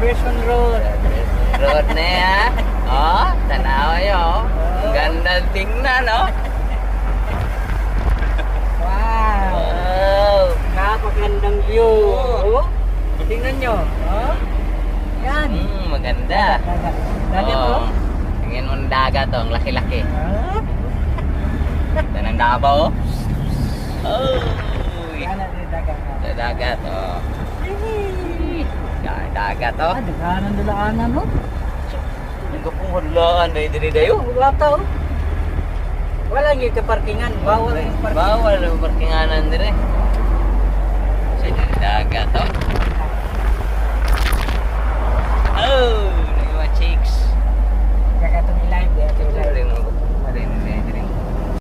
Celebration Road. Road na yan. Oh, tanawa yun. Oh. Ganda tingnan, no? Wow. wow. Napakagandang view. Oh. oh tingnan nyo. Oh. Yan. Mm, maganda. Dagat oh. oh. Tingin mo dagat, oh. Ang laki-laki. Ah. Oh. Tanang dabaw, oh. Oh. Sa dagat, oh. Dagat, oh. Ah, daghanan dulaanan no? Ang kapong hulaan, dahil diri dayo. Wala tao. Wala yung kaparkingan. Bawal yung parkingan. Bawal ang parkinganan dire.